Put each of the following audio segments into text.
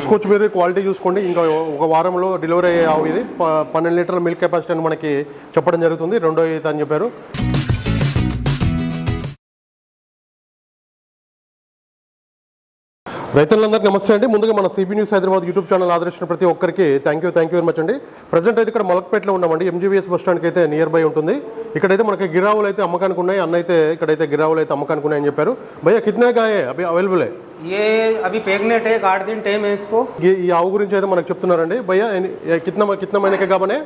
చూసుకోవచ్చు మీరు క్వాలిటీ చూసుకోండి. ఇంకా ఒక వారంలో డెలివరీ అయ్యే ఇది. పన్నెండు లీటర్ల మిల్క్ కెపాసిటీ అని మనకి చెప్పడం జరుగుతుంది. రెండో ఈత అని చెప్పారు. రైతులందరికీ నమస్తే అండి. ముందుగా మన CB news Hyderabad YouTube channel ఆదరించిన ప్రతి ఒక్కరికి thank you thank you very much అండి. ప్రజెంట్ అయితే ఇక్కడ మొలకపేటలో ఉన్నామండి. ఎంజీబీఎస్ బస్ స్టాండ్కి అయితే నియర్ బై ఉంటుంది. ఇక్కడైతే మనకి గిరావులు అయితే అమ్మకానికి ఉన్నాయి. అన్న అయితే ఇక్కడైతే గిరావులు అయితే అమ్మకానికి ఉన్నాయని చెప్పారు. భయ్య కిడ్నా గాయే? అవి అవైలబుల్ ఏ? వేసుకో ఈ ఆవు గురించి అయితే మనకు చెప్తున్నారండి. భయ్య కిత్నమైన కిత్నమైనకే కాబనే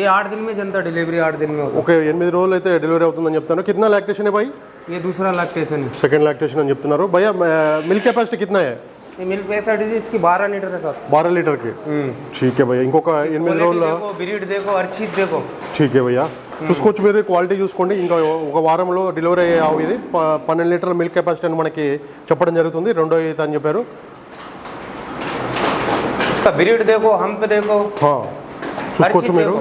ఏ ఆరు दिन में డెలివరీ डिलीवरी आठ दिन ఓకే ఎనిమిది రోజులు అయితే డెలివరీ అవుతుందని చెప్తాను కిतना లాక్టేషన్ है ఏ దూసరా లాక్టేషన్ సెకండ్ లాక్టేషన్ అని చెప్తున్నారు. భయ్యా మిల్క్ కెపాసిటీ కింద ఇంకొక ఎనిమిది భయ్యా. మీరు క్వాలిటీ చూసుకోండి. ఇంకా ఒక వారంలో డెలివరీ అయ్యే ఇది. పన్నెండు లీటర్ మిల్క్ కెపాసిటీ అని మనకి చెప్పడం జరుగుతుంది. రెండో ఈత అని చెప్పారు. చూసుకోవచ్చు మీరు.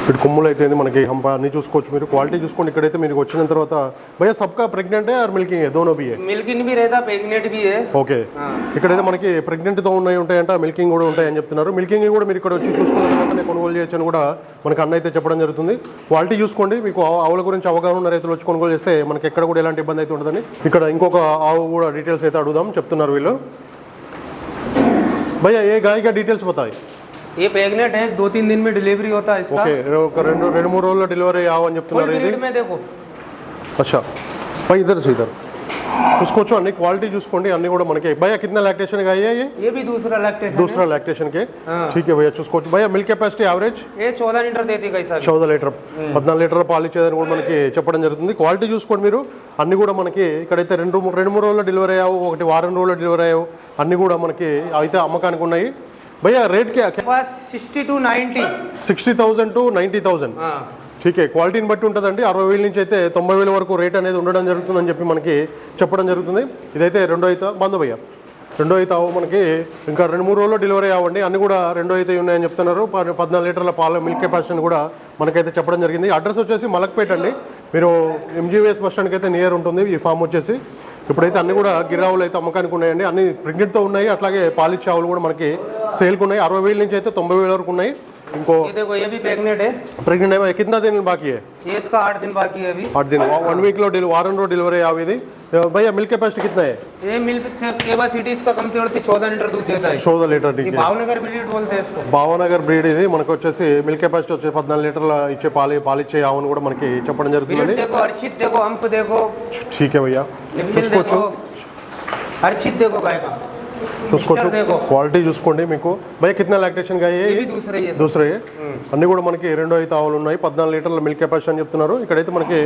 ఇక్కడ కొమ్ములు అయితే మనకి హంప అన్ని చూసుకోవచ్చు. మీరు క్వాలిటీ చూసుకోండి. ఇక్కడైతే మీకు వచ్చిన తర్వాత భయ సబ్కా ప్రెగ్నెంట్ ఆర్ మిల్కింగ్ దోనో బియే మిల్కింగ్ బి రేదా ప్రెగ్నెంట్ బి ఓకే. ఇక్కడైతే మనకి ప్రెగ్నెంట్తో ఉన్నాయి ఉంటాయంట. మిల్కింగ్ కూడా ఉంటాయని చెప్తున్నారు. మిల్కింగ్ కూడా మీరు ఇక్కడ వచ్చి చూసుకున్న తర్వాత కొనుగోలు చేయొచ్చు అని కూడా మనకి అన్న అయితే చెప్పడం జరుగుతుంది. క్వాలిటీ చూసుకోండి. మీకు ఆవుల గురించి అవగాహన ఉన్న రైతులు వచ్చి కొనుగోలు చేస్తే మనకి ఎక్కడ కూడా ఎలాంటి ఇబ్బంది అయితే ఉండదని. ఇక్కడ ఇంకొక ఆవు కూడా డీటెయిల్స్ అయితే అడుగుదాం. చెప్తున్నారు వీళ్ళు. భయ్యా ఏ గాయగా డీటెయిల్స్ పోతాయి? ఏ प्रेग्नेंट है दो तीन दिन में डिलीवरी होता है ఓకే ఒక రెండు రెండు మూడు రోజుల్లో డెలివరీ కావని అని చెప్తున్నారు ఇది पीरियड में देखो అచ్చా. పై ఇద్దరు సో చూసుకోవచ్చు అన్ని క్వాలిటీ చూసుకోండి అన్ని కూడా మనకి. భయ్యా కింద లాక్టేషన్ అయ్యాయి? ये भी दूसरा लैक्टेशन दूसरा लैक्टेशन के ठीक है भैया చూసుకోవచ్చు. భయ్యా మిల్క్ కెపాసిటీ యావరేజ్? है ये चौदह लीटर देती है सारी చౌద లీటర్. పద్నాలుగు లీటర్ పాలు ఇచ్చేదని కూడా మనకి చెప్పడం జరుగుతుంది. క్వాలిటీ చూసుకోండి మీరు. అన్ని కూడా మనకి ఇక్కడైతే రెండు రెండు మూడు రోజుల్లో డెలివరీ అయ్యావు ఒకటి వారం రోజుల్లో డెలివరీ అయ్యావు. అన్ని కూడా మనకి అయితే అమ్మకానికి ఉన్నాయి. భయ్యా rate K pass sixty two ninety sixty thousand to ninety thousand हाँ ఠీకే క్వాలిటీని బట్టి ఉంటుందండి అరవై వేల నుంచి అయితే తొంభై వేల వరకు రేట్ అనేది ఉండడం జరుగుతుందని చెప్పి మనకి చెప్పడం జరుగుతుంది ఇదైతే రెండో అయితే బంధుభయ్య రెండో అయితే ఆవు మనకి ఇంకా రెండు మూడు రోజుల్లో డెలివరీ అవ్వండి అన్ని కూడా రెండో అయితే ఉన్నాయని చెప్తున్నారు ప- పద్నాలుగు లీటర్ల పాల మిల్క్ కెపాసిటీ కూడా మనకైతే చెప్పడం జరిగింది అడ్రస్ వచ్చేసి మలక్పేట అండి మీరు ఎంజీవీఎస్ బస్ స్టాండ్కి అయితే నియర్ ఉంటుంది ఈ ఫామ్ వచ్చేసి ఇప్పుడైతే అన్ని కూడా గిరావులు అయితే అమ్మకానికి ఉన్నాయండి. అన్ని ప్రెగ్నెంట్తో ఉన్నాయి. అట్లాగే పాలిచ్చావులు కూడా మనకి సేల్కి ఉన్నాయి. అరవై వేల నుంచి అయితే తొంభై వేల వరకు ఉన్నాయి. ఇంకో ये देखो ये भी प्रेगनेंट है ప్రెగ్నెంట్ అయ్యే కింద दिन బాకీ है ये इसका आठ दिन बाकी है अभी आठ दिन वन वीक లో డెలి వారం రోజు డెలివరీ అయ్యి ఇది भैया मिल्क कैपेसिटी कितना है ये मिल्क से केपासिटी इसका कम से कम चौदह लीटर दूध देता है చౌద లీటర్ ये भावनगर ब्रीड बोलते हैं इसको భావనగర్ బ్రీడ్ ఇది మనకు వచ్చేసి మిల్క్ కెపాసిటీ వచ్చి పద్నాలుగు లీటర్ల ఇచ్చే పాలు పాలిచ్చే ఆవును కూడా మనకి చెప్పడం ब्रीड జరుగుతుంది देखो अर्चित देखो हम्प देखो ठीक है भैया निप्पिल देखो अर्चित देखो गाय का చూసుకోవచ్చు క్వాలిటీ చూసుకోండి మీకు. భయ కిतना లాక్టేషన్గా దూసరే అన్ని కూడా మనకి రెండు అయితే ఆవులు ఉన్నాయి. పద్నాలుగు లీటర్ల మిల్క్ కెపాసిటీ అని చెప్తున్నారు. ఇక్కడైతే మనకి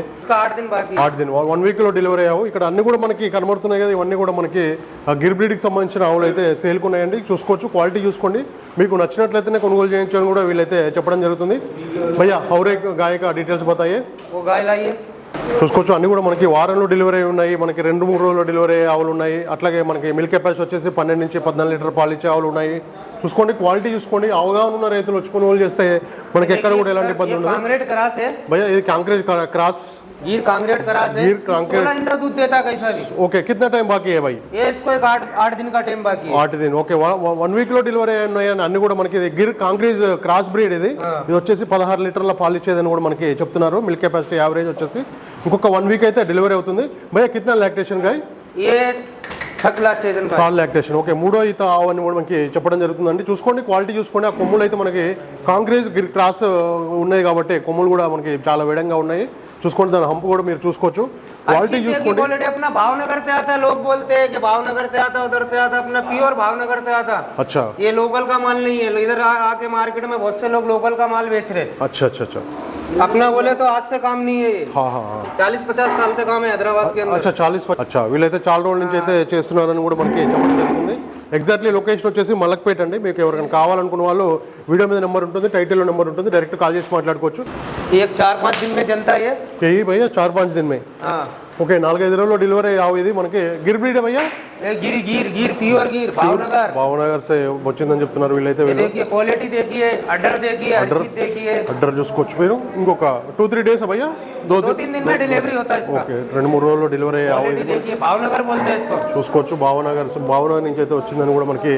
ఆరు దిన్ వన్ వీక్లో డెలివరీ అయ్యావు. ఇక్కడ అన్ని కూడా మనకి కనబడుతున్నాయి కదా ఇవన్నీ కూడా మనకి గిర్కి సంబంధించిన ఆవులు అయితే సేల్కు ఉన్నాయండి. చూసుకోవచ్చు క్వాలిటీ చూసుకోండి. మీకు నచ్చినట్లయితేనే కొనుగోలు చేయించాలని కూడా వీళ్ళైతే చెప్పడం జరుగుతుంది. భయ్యా హౌరే గాయక డీటెయిల్స్ పోతాయి? చూసుకోవచ్చు. అన్నీ కూడా మనకి వారంలో డెలివరీ ఉన్నాయి. మనకి రెండు మూడు రోజుల్లో డెలివరీ ఆవులు ఉన్నాయి. అట్లాగే మనకి మిల్క్ కెపాసిటీ వచ్చేసి పన్నెండు నుంచి పద్నాలుగు లీటర్ పాలు ఇచ్చే ఆవులు ఉన్నాయి. చూసుకోండి క్వాలిటీ చూసుకోండి. అవగాహన ఉన్న రైతులు వచ్చి కొనుగోలు చేస్తే మనకి ఎక్కడ కూడా ఎలాంటి ఇబ్బంది ఉండదు. భయ ఇది కాంక్రీట్ క్రాస్. गिर कांग्रेट करा से गिर सोलह लीटर दूध देता कैसा भी। ओके कितना टाइम बाकी है भाई? ये इसको एक आठ आठ दिन का टाइम बाकी ఓకే వన్ వీక్ డెలివరీ అయినాయని అన్ని కూడా మనకి గిర్ కాంక్రీజ్ క్రాస్ బ్రీడ్ ఇది. వచ్చేసి పదహారు లీటర్ల పాలు ఇచ్చేదని కూడా మనకి చెప్తున్నారు. మిల్క్ కెపాసిటీ యావరేజ్ వచ్చేసి ఇంకొక వన్ వీక్ అయితే డెలివరీ అవుతుంది. భయ కిतना lactation guy third class station का है। థర్డ్ లాక్టేషన్ ఓకే మూడో ఈత ఆవు అని కూడా మనకి చెప్పడం జరుగుతుందండి చూసుకోండి క్వాలిటీ చూసుకోండి ఆ కొమ్ములు అయితే మనకి కాంక్రీజ్ గిర్ క్రాస్ ఉన్నాయి కాబట్టి కొమ్ములు కూడా మనకి చాలా వేడంగా ఉన్నాయి చూసుకోండి దాని హంపు కూడా మీరు చూసుకోవచ్చు క్వాలిటీ अच्छी की చూసుకోండి क्वालिटी अपना भावनगर से आता है लोग बोलते हैं कि भावनगर से आता उधर से आता अपना प्योर भावनगर से आता अच्छा ये लोकल का माल नहीं है इधर आ- आके मार्केट में बहुत से लोग लोकल का माल बेच रहे हैं अच्छा अच्छा अच्छा अपना बोले तो आज से काम नहीं है ये हाँ हाँ हाँ चालीस पचास साल से काम है हैदराबाद के अंदर అచ్చా చాలీస్ అచ్చా వీళ్ళైతే చాలా రోజుల నుంచి అయితే చేస్తున్నారని కూడా మనకి చెప్పడం జరుగుతుంది ఎగ్జాక్ట్లీ లొకేషన్ వచ్చేసి మలక్పేట అండి మీకు ఎవరికైనా కావాలనుకున్న వాళ్ళు వీడియో మీద నెంబర్ ఉంటుంది టైటిల్లో నెంబర్ ఉంటుంది డైరెక్ట్ కాల్ చేసి మాట్లాడుకోవచ్చు एक चार पाँच दिन में जनता ये यही भैया चार पाँच दिन में हाँ ఓకే నాలుగైదు రోజుల్లో డెలివరీ అవు ఇది మనకి గిర్ బ్రీడ్ అయ్యా గిర్ గిర్ గిర్ ప్యూర్ గిర్ భావనగర్ భావనగర్ సే వచ్చిందని చెప్తున్నారు వీళ్ళైతే వీళ్ళకి క్వాలిటీ దేఖియే అడ్డర్ దేఖియే దేఖియే. చూసుకోవచ్చు మీరు. ఇంకొక టూ త్రీ డేస్ అయ్యా దో దో తిన్ దిన్ మే డెలివరీ హోతా ఇస్కా. ఓకే రెండు మూడు రోజుల్లో డెలివరీ అవుతుంది భావనగర్ బోల్తే ఇస్కో చూసుకోవచ్చు భావనగర్ భావనగర్ నుంచి అయితే వచ్చిందని కూడా మనకి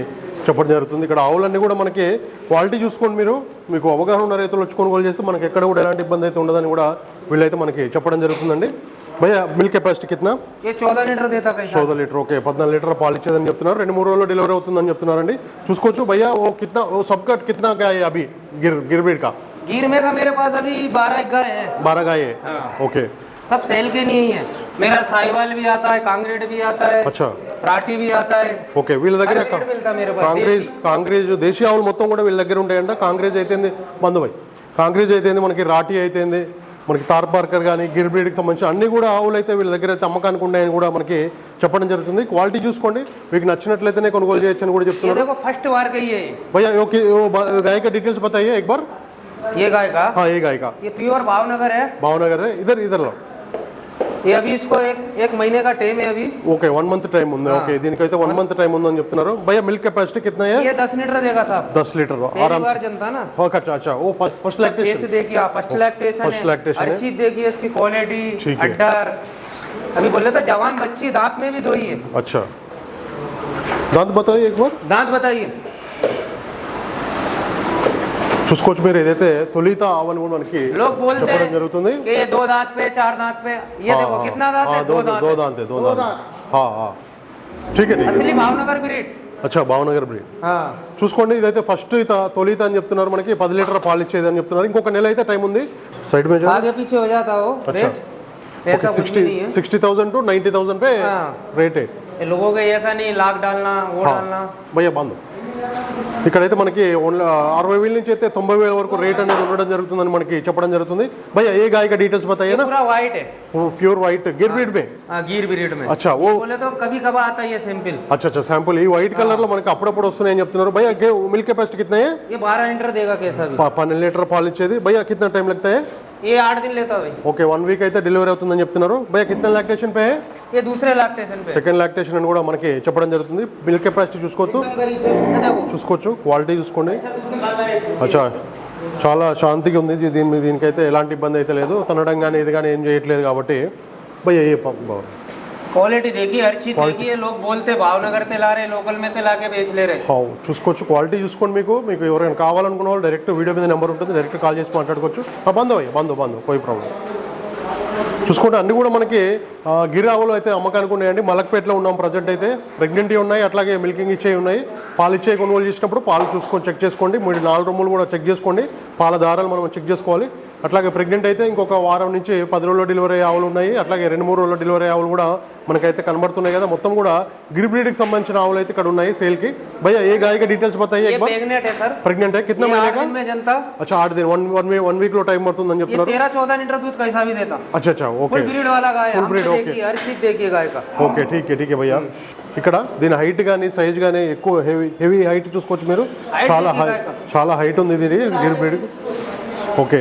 చెప్పడం జరుగుతుంది. ఇక్కడ ఆవులన్నీ కూడా మనకి క్వాలిటీ చూసుకోండి మీరు. మీకు అవగాహన ఉన్న రైతులు వచ్చి కొనుగోలు చేస్తే మనకి ఎక్కడ కూడా ఎలాంటి ఇబ్బంది అయితే ఉండదని కూడా వీళ్ళైతే మనకి చెప్పడం జరుగుతుందండి. భయ్యా మిల్క్ కెపాసిటీ కిतना ये चौदह लीटर देता कैसा చౌద లీటర్ ఓకే పద్నాలుగు లీటర్ పాలు ఇచ్చేదని చెప్తున్నారు రెండు మూడు రోజుల్లో డెలివరీ అవుతుందని చెప్తున్నారండి చూసుకోవచ్చు భయ్యా ఓ కిత్నా ఓ సబ్ కట్ కిత్నా గాయ అభి గిర్ గిర్బీడ్ కా గిర్ में का? मेरे पास अभी बारह गाय है। बारह गाय है? ఓకే సబ్ సేల్ కే నీ హై మేరా సాయివాల్ भी ఆతా హై कांग्रेट भी ఆతా హై అచ్చా राठी भी ఆతా హై ఓకే వీళ్ళ దగ్గర అక్కడ బ్రీడ్ మిగతా మీరు బాగా కాంగ్రెస్ కాంగ్రెస్ దేశీ ఆవులు మొత్తం కూడా వీళ్ళ దగ్గర ఉంటాయంట. కాంగ్రెస్ అయితేంది బంధుభాయ్ కాంగ్రెస్ అయితేంది మనకి రాఠీ అయితేంది మనకి తార్ పార్కర్ కానీ గిర్బ్రీడ్కి సంబంధించి అన్ని కూడా ఆవులు అయితే వీళ్ళ దగ్గర అయితే అమ్మకానికి ఉన్నాయని కూడా మనకి చెప్పడం జరుగుతుంది క్వాలిటీ చూసుకోండి మీకు నచ్చినట్లయితేనే కొనుగోలు చేయొచ్చు అని కూడా ये చెప్తున్నారు देखो फर्स्ट बार का ही है भैया यो कि- यो बा- गाय का डिटेल्स बताइए एक बार ये गाय का हाँ ये गाय का ये प्योर भावनगर है भावनगर है इधर इधर लो ఈ అవి ఇస్కో ఏక్ మహీనే కా టైం హై అవి ఓకే 1 మంత్ టైం ఉంది ఓకే దీనికైతే 1 మంత్ టైం ఉందని చెప్తున్నారు భయ్యా మిల్క్ కెపాసిటీ कितना है ये 10 లీటర్ దేగా సాబ్ 10 లీటర్ ఆరామ్ బార్ జనతా నా ఓకే అచ్చా అచ్చా ఓ ఫస్ట్ लैक्टेशन पेस्ट देखिए आप फ़र्स्ट लैक्टेशन फ़र्स्ट लैक्टेशन अच्छी देखिए इसकी जवान बच्ची दांत में भी धोई है अच्छा दांत बताइए एक बार दांत बताइए చూసుకోవచ్చు మీరు ఏదైతే తొలిత ఆవని కూడా మనకి लोग बोलते చెప్పడం हैं జరుగుతుంది कि ये दो दांत पे चार दांत पे ये हाँ, देखो हाँ, कितना दांत हाँ, है दो दांत दो है। दांत है दो दांत हाँ हाँ ठीक है ठीक है असली भावनगर ब्रीड అచ్చా భావనగర్ బ్రీడ్ हाँ చూసుకోండి ఇదైతే ఫస్ట్ ఇత తొలిత అని చెప్తున్నారు మనకి పది లీటర్ పాలు ఇచ్చేది అని చెప్తున్నారు ఇంకొక నెల అయితే టైం ఉంది సైడ్ మీద आगे पीछे हो जाता हो रेट ऐसा कुछ भी नहीं है sixty thousand to ninety thousand पे हाँ। రేట్ है ये लोगों का ऐसा नहीं लाख डालना वो डालना భయ్య బంద్ ఇక్కడైతే మనకి ఓన్లీ అరవై వేల నుంచి అయితే తొంభై వేల వరకు రేట్ అనేది ఉండడం జరుగుతుందని మనకి చెప్పడం జరుగుతుంది భయ్య ఏ గాయ का డీటెయిల్స్ ये बताइए ना पूरा व्हाइट है प्योर व्हाइट गिर ब्रीड में हाँ गिर ब्रीड में अच्छा वो बोले तो कभी कभार आता है ये सैंपल अच्छा अच्छा सैंपल ఈ వైట్ కలర్ లో మనకి అప్పుడప్పుడు వస్తున్నాయని చెప్తున్నారు భయ్య గే మిల్క్ కెపాసిటీ कितना है ये बारह लीटर देगा कैसा भी ప- పన్నెండు లీటర్ పాలు ఇచ్చేది భయ్య कितना टाइम लगता है ये आठ दिन लेता है भाई ఓకే వన్ వీక్ అయితే డెలివరీ అవుతుందని చెప్తున్నారు భయ్య कितना లాక్టేషన్ पे है ये दूसरे लैक्टेशन पे है। సెకండ్ లాక్టేషన్ అని కూడా మనకి చెప్పడం జరుగుతుంది మిల్క్ కెపాసిటీ చూసుకోవచ్చు చూసుకోవచ్చు క్వాలిటీ చూసుకోండి అచ్చా చాలా శాంతిగా ఉంది ఇది దీని మీద దీనికైతే ఎలాంటి ఇబ్బంది అయితే లేదు తనడం కానీ ఇది కానీ ఏం చేయట్లేదు కాబట్టి భయ్య ఏ ప- బాగుంది क्वालिटी देखिए हर चीज देखिए लोग बोलते भावनगर से ला रहे लोकल में से ला के बेच ले रहे హౌ చూసుకోవచ్చు క్వాలిటీ చూసుకోండి మీకు మీకు ఎవరైనా కావాలనుకున్న వాళ్ళు డైరెక్ట్ వీడియో మీద నెంబర్ ఉంటుంది డైరెక్ట్ కాల్ చేసి మాట్లాడుకోవచ్చు ఆ, బంధు అయ్యి బంధు బంధు పోయి ప్రాబ్లం చూసుకుంటే అన్ని కూడా మనకి గిరావులు అయితే అమ్మకానికి ఉన్నాయండి. మలక్పేటలో ఉన్నాం ప్రజెంట్ అయితే. ప్రెగ్నెంటీ ఉన్నాయి అట్లాగే మిల్కింగ్ ఇచ్చే ఉన్నాయి. పాలు ఇచ్చే కొనుగోలు చేసినప్పుడు పాలు చూసుకొని చెక్ చేసుకోండి. మీరు నాలుగు రూములు కూడా చెక్ చేసుకోండి. పాల దారాలు మనం చెక్ చేసుకోవాలి. అట్లాగే ప్రెగ్నెంట్ అయితే ఇంకొక వారం నుంచి పది రోజుల్లో డెలివరీ అయ్యే ఆవులు ఉన్నాయి అట్లాగే రెండు మూడు రోజుల్లో డెలివరీ అయ్యే ఆవులు కూడా మనకైతే కనబడుతున్నాయి కదా మొత్తం కూడా గిరి బ్రీడ్కి సంబంధించిన ఆవులు అయితే ఇక్కడ ఉన్నాయి సేల్కి భయ్య ఏ గాయక డీటెయిల్స్ बताइए ये एक बार प्रेग्नेंट है सर प्रेग्नेंट है कितना ये महीने आठ का दिन में जनता अच्छा आठ दिन वन वन वन वीक లో టైం పడుతుందని ये చెప్తున్నారు तेरह चौदह लीटर दूध कैसा भी देता अच्छा अच्छा फुल ओके ब्रीड वाला गाय Full हमसे breed, okay. देखिए हर चीज देखिए गाय का ఓకే ఠీక్ है ఠీక్ है భయ్యా ఇక్కడ దీని హైట్ కానీ సైజ్ కానీ ఎక్కువ హెవీ హెవీ హైట్ చూసుకోవచ్చు మీరు Height చాలా देखिए హై गाय का। చాలా హైట్ ఉంది ఇది గిర్ బ్రీడ్ ఓకే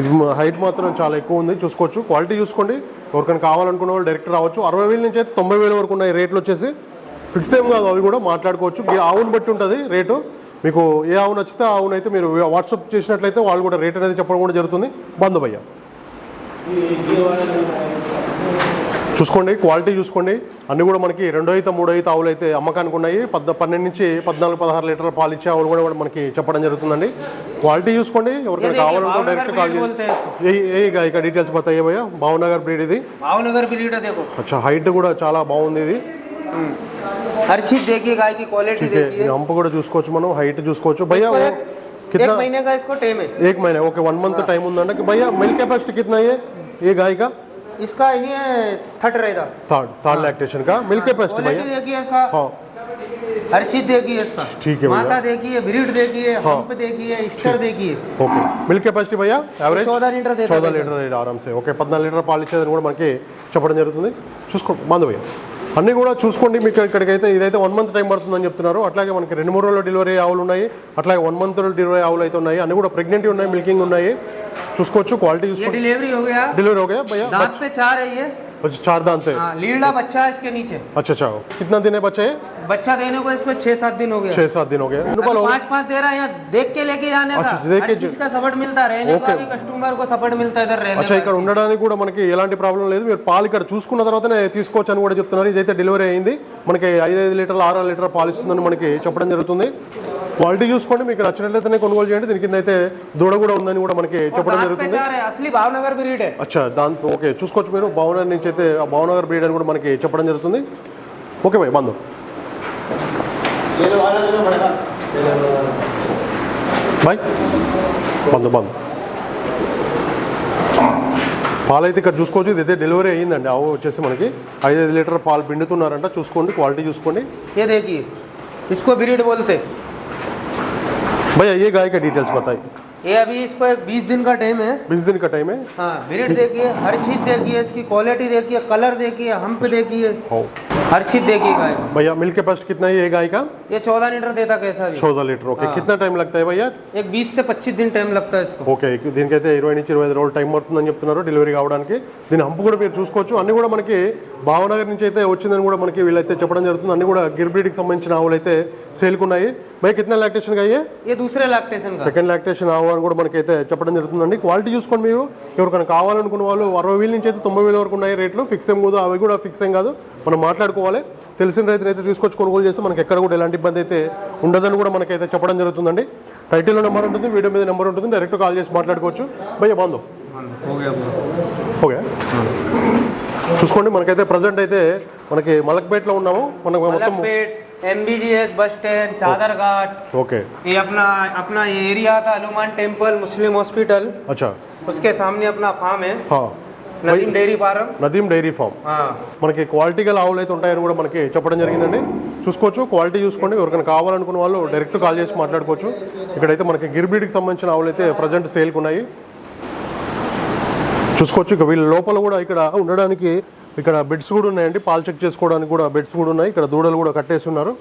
ఇది హైట్ మాత్రం చాలా ఎక్కువ ఉంది. చూసుకోవచ్చు. క్వాలిటీ చూసుకోండి. ఎవరికైనా కావాలనుకున్న వాళ్ళు డైరెక్ట్ రావచ్చు. అరవై వేల నుంచి అయితే తొంభై వేల వరకు ఉన్నాయి రేట్లు వచ్చేసి. ఫిక్స్ ఏం కాదు అవి కూడా మాట్లాడుకోవచ్చు. ఈ ఆవును బట్టి ఉంటుంది రేటు. మీకు ఏ ఆవు నచ్చితే ఆవును అయితే మీరు వాట్సాప్ చేసినట్లయితే వాళ్ళు కూడా రేట్ అనేది చెప్పడం కూడా జరుగుతుంది. బంధు భయ్య. చూసుకోండి క్వాలిటీ చూసుకోండి అన్ని కూడా మనకి రెండో అయితే మూడో అయితే ఆవులు అయితే అమ్మకానికి ఉన్నాయి పద్ద పన్నెండు నుంచి పద్నాలుగు పదహారు లీటర్ల పాలు ఇచ్చే ఆవులు కూడా మనకి చెప్పడం జరుగుతుందండి క్వాలిటీ చూసుకోండి ఎవరికైనా देखिए, కావాలంటే भावनगर డైరెక్ట్ కాల్ breed చేసి बोलते हैं इसको ఏ ఏ ఇక డీటెయిల్స్ बताइए भैया భావనగర్ బ్రీడ్ ఇది भावनगर ब्रीड है देखो అచ్చా హైట్ కూడా చాలా బాగుంది ఇది हर चीज देखिए गाय की क्वालिटी देखिए హంప్ కూడా చూసుకోవచ్చు మనం హైట్ చూసుకోవచ్చు భయ్యా इसको वो एक, एक कितना महीने का इसको टाइम है एक महीने ओके वन मंथ टाइम ఉందండి भैया मिल्क कैपेसिटी कितना है ये गाय का इसका ये थर्ड रहेगा थर्ड थर्ड लैक्टेशन का मिल्क कैपेसिटी क्वालिटी भैया देखिए इसका हाँ हर चीज देखिए इसका ठीक है भैया। माता देखिए ब्रीड देखिए हाँ। हम्प देखिए स्टर देखिए ఓకే మిల్క్ కెపాసిటీ భయ్యా యావరేజ్ चौदह लीटर देता చౌదా है सर। లీటర్ ఆరామ్సే ఓకే పద్నాలుగు లీటర్ పాలు ఇచ్చేదని కూడా మనకి చెప్పడం జరుగుతుంది చూసుకో మందు భయ్య అన్నీ కూడా చూసుకోండి. మీకు ఇక్కడికైతే ఇదైతే వన్ మంత్ టైం పడుతుందని చెప్తున్నారు. అట్లాగే మనకి రెండు మూడు రోజుల్లో డెలివరీ ఆవులు ఉన్నాయి. అట్లాగే వన్ మంత్ డెలివరీ ఆవులు అయితే ఉన్నాయి. అన్ని కూడా ప్రెగ్నెంట్ ఉన్నాయి మిల్కింగ్ ఉన్నాయి. చూసుకోవచ్చు క్వాలిటీ డెలివరీ డెలివరీ हो गया डिलीवरी हो गया भैया दांत पे चार है ये अच्छा चार दांत से हाँ लीला बच्चा है इसके नीचे अच्छा अच्छा कितना दिन है बच्चे बच्चा देने को इसको छह सात दिन हो गया छह सात दिन हो गए अभी पाँच पाँच दे रहा है यहाँ देख के लेके जाने का अच्छा, देख हर के चीज का सपोर्ट मिलता है रहने ओके। का भी कस्टमर को सपोर्ट मिलता है इधर रहने అచ్చా ఇక్కడ का ఉండడానికి కూడా మనకి ఎలాంటి ప్రాబ్లం లేదు మీరు పాలు ఇక్కడ చూసుకున్న తర్వాతనే తీసుకోవచ్చు అని కూడా చెప్తున్నారు ఇదైతే డెలివరీ అయింది మనకి ఐదు ఐదు లీటర్లు ఆరు ఆరు లీటర్ పాలు ఇస్తుందని మనకి చెప్పడం జరుగుతుంది క్వాలిటీ చూసుకోండి మీకు నచ్చినట్లయితేనే కొనుగోలు చేయండి దీని కింద అయితే దూడ కూడా ఉందని కూడా మనకి और చెప్పడం दांत पे జరుగుతుంది चार है असली भावनगर ब्रीड है అచ్చా దాంతో ఓకే చూసుకోవచ్చు మీరు భావనగర్ నుంచి అయితే భావనగర్ బ్రీడ్ అని కూడా మనకి చెప్పడం జరుగుతుంది. ఓకే బాయ్ బంధు. బాయ్ బంధు బంధు. పాలైతే ఇక్కడ చూసుకోవచ్చు. ఇదైతే డెలివరీ అయ్యిందండి. ఆవు వచ్చేసి మనకి ఐదైదు లీటర్ పాలు పిండుతున్నారంట. చూసుకోండి క్వాలిటీ చూసుకోండి. ఏదైతే ఇసుకో బిరియడ్ బోల్తే భయ అయ్యే గాయక డీటెయిల్స్ బతాయి? ये अभी इसको एक बीस दिन का टाइम है। बीस दिन का टाइम है। हाँ ब्रीड देखिए हर चीज़ देखिए इसकी क्वालिटी देखिए कलर देखिए हम्प देखिए। हर्षित देखिए गाय भैया मिल्क फर्स्ट कितना ये गाय का? ये चौदह लीटर देता कैसा चौदह लीटर ओके हाँ। कितना టైం लगता है भैया? एक बीस से पच्चीस दिन टाइम लगता है इसको। ఓకే దీనికి అయితే ఇరవై నుంచి ఇరవై ఐదు రోజులు టైం పడుతుందని చెప్తున్నారు డెలివరీ కావడానికి దీని హంపు కూడా మీరు చూసుకోవచ్చు అన్ని కూడా మనకి భావనగర్ నుంచి అయితే వచ్చిందని కూడా మనకి వీళ్ళైతే చెప్పడం జరుగుతుంది అన్ని కూడా గిర్బ్రీడ్కి సంబంధించిన ఆవులు అయితే సేల్కున్నాయి భయ కిतना లాక్టేషన్గా ये? दूसरे లాక్టేషన్ సెకండ్ లాక్టేషన్ ఆవు అని కూడా మనకైతే చెప్పడం జరుగుతుంది అండి క్వాలిటీ చూసుకోండి మీరు ఎవరికైనా కావాలనుకున్న వాళ్ళు అరవై వేల నుంచి అయితే తొంభై వేల వరకు ఉన్నాయి రేట్లు ఫిక్స్ ఏం కాదు అవి కూడా ఫిక్స్ ఏం కాదు మనం మాట్లాడుకోవాలి తెలిసిన రైతులు అయితే తీసుకొచ్చి కొనుగోలు చేస్తే మనకి ఎక్కడ కూడా ఎలాంటి ఇబ్బంది అయితే ఉండదని కూడా మనకైతే చెప్పడం జరుగుతుందండి టైటిల్లో నెంబర్ ఉంటుంది వీడియో మీద నెంబర్ ఉంటుంది డైరెక్ట్ కాల్ చేసి మాట్లాడుకోవచ్చు భయ్య బాంధు हो गया ఓకే చూసుకోండి మనకైతే ప్రజెంట్ అయితే మనకి మలక్పేటలో ఉన్నాము మనకు మొత్తం मलकपेट एमबीजीएस बस स्टैंड चादर घाट ఓకే ये अपना अपना ये एरिया था हनुमान टेम्पल मुस्लिम हॉस्पिटल అచ్చా उसके सामने अपना फार्म है హా. Nadeem dairy farm farm. మనకి క్వాలిటీ గల ఆవులు అయితే ఉంటాయని కూడా మనకి చెప్పడం జరిగిందండి. చూసుకోవచ్చు క్వాలిటీ చూసుకోండి. ఎవరికైనా కావాలనుకున్న వాళ్ళు డైరెక్ట్ కాల్ చేసి మాట్లాడుకోవచ్చు. ఇక్కడైతే మనకి గిరిబీడికి సంబంధించిన ఆవులు అయితే ప్రజెంట్ సేల్కి ఉన్నాయి. చూసుకోవచ్చు ఇక వీళ్ళ లోపల కూడా ఇక్కడ ఉండడానికి ఇక్కడ బెడ్స్ కూడా ఉన్నాయండి. పాలు చెక్ చేసుకోవడానికి కూడా బెడ్స్ కూడా ఉన్నాయి. ఇక్కడ దూడలు కూడా కట్టేసి ఉన్నారు.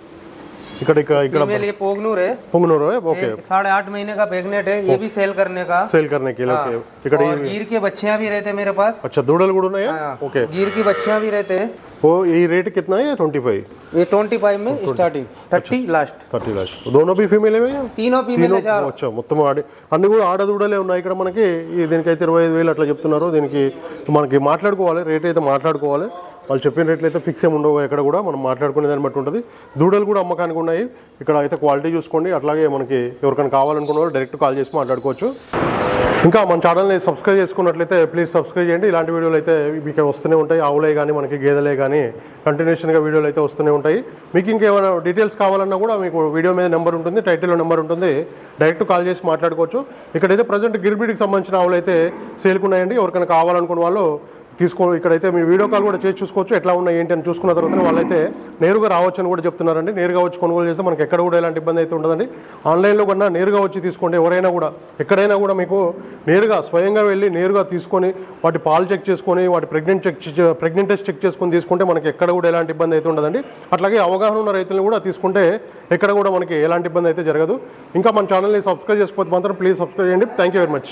ఇక్కడ ఇక్కడ ఇక్కడ फीमेल ये पोगनूर है। पुंगनूर है? ओके ये साढ़े आठ महीने का प्रेगनेंट है ये भी सेल करने का। सेल करने के लिए हाँ। और गिर के बच्चियाँ भी रहते हैं मेरे पास। अच्छा दूडल गुड़ है? हाँ। ओके गिर की बच्चियाँ भी रहते हैं। वो ये रेट कितना है ट्वेंटी फाइव ये ट्वेंटी फाइव में starting thirty last thirty lakhs Dono బీ ఫీమేల్ ఏమయ్యా तीनों ఫీమేల్ है चारों। అచ్చా మొత్తం ఆడి అన్ని కూడా ఆడ దూడలే ఉన్నాయి ఇక్కడ మనకి ఈ దీనికైతే ఇరవై ఐదు వేలు అట్లా చెప్తున్నారు దీనికి మనకి మాట్లాడుకోవాలి రేట్ అయితే మాట్లాడుకోవాలి వాళ్ళు చెప్పిన రేట్లు అయితే ఫిక్స్ ఏమి ఉండవు. ఎక్కడ కూడా మనం మాట్లాడుకునే దాన్ని బట్టి ఉంటుంది. దూడలు కూడా అమ్మకానికి ఉన్నాయి. ఇక్కడ అయితే క్వాలిటీ చూసుకోండి. అట్లాగే మనకి ఎవరికైనా కావాలనుకున్న వాళ్ళు డైరెక్ట్ కాల్ చేసి మాట్లాడుకోవచ్చు. ఇంకా మన ఛానల్ని సబ్స్క్రైబ్ చేసుకున్నట్లయితే ప్లీజ్ సబ్స్క్రైబ్ చేయండి. ఇలాంటి వీడియోలు అయితే మీకు వస్తూనే ఉంటాయి. ఆవులే కానీ మనకి గేదెలే కానీ కంటిన్యూషన్గా వీడియోలు అయితే వస్తూనే ఉంటాయి. మీకు ఇంకేమైనా డీటెయిల్స్ కావాలన్నా కూడా మీకు వీడియో మీద నెంబర్ ఉంటుంది టైటిల్లో నెంబర్ ఉంటుంది. డైరెక్ట్ కాల్ చేసి మాట్లాడుకోవచ్చు. ఇక్కడైతే ప్రజెంట్ గిరిబీడికి సంబంధించిన ఆవులు అయితే సేల్కున్నాయండి ఎవరికైనా కావాలనుకున్న వాళ్ళు తీసుకో ఇక్కడైతే మీ వీడియో కాల్ కూడా చేసి చూసుకోవచ్చు. ఎట్లా ఉన్నాయి ఏంటి అని చూసుకున్న తర్వాత వాళ్ళైతే నేరుగా రావచ్చు అని కూడా చెప్తున్నారండి. నేరుగా వచ్చి కొనుగోలు చేస్తే మనకి ఎక్కడ కూడా ఎలాంటి ఇబ్బంది అయితే ఉండదండి. ఆన్లైన్లో కన్నా నేరుగా వచ్చి తీసుకోండి. ఎవరైనా కూడా ఎక్కడైనా కూడా మీకు నేరుగా స్వయంగా వెళ్ళి నేరుగా తీసుకొని వాటి పాలు చెక్ చేసుకొని వాటి pregnant check pregnant test check చేసుకొని తీసుకుంటే మనకి ఎక్కడ కూడా ఎలాంటి ఇబ్బంది అయితే ఉండదండి. అట్లాగే అవగాహన ఉన్న రైతులను కూడా తీసుకుంటే ఎక్కడ కూడా మనకి ఎలాంటి ఇబ్బంది అయితే జరగదు. ఇంకా మన ఛానల్ని సబ్స్క్రైబ్ చేసుకోవచ్చు మాత్రం ప్లీజ్ సబ్స్క్రైబ్ చేయండి. Thank you very much.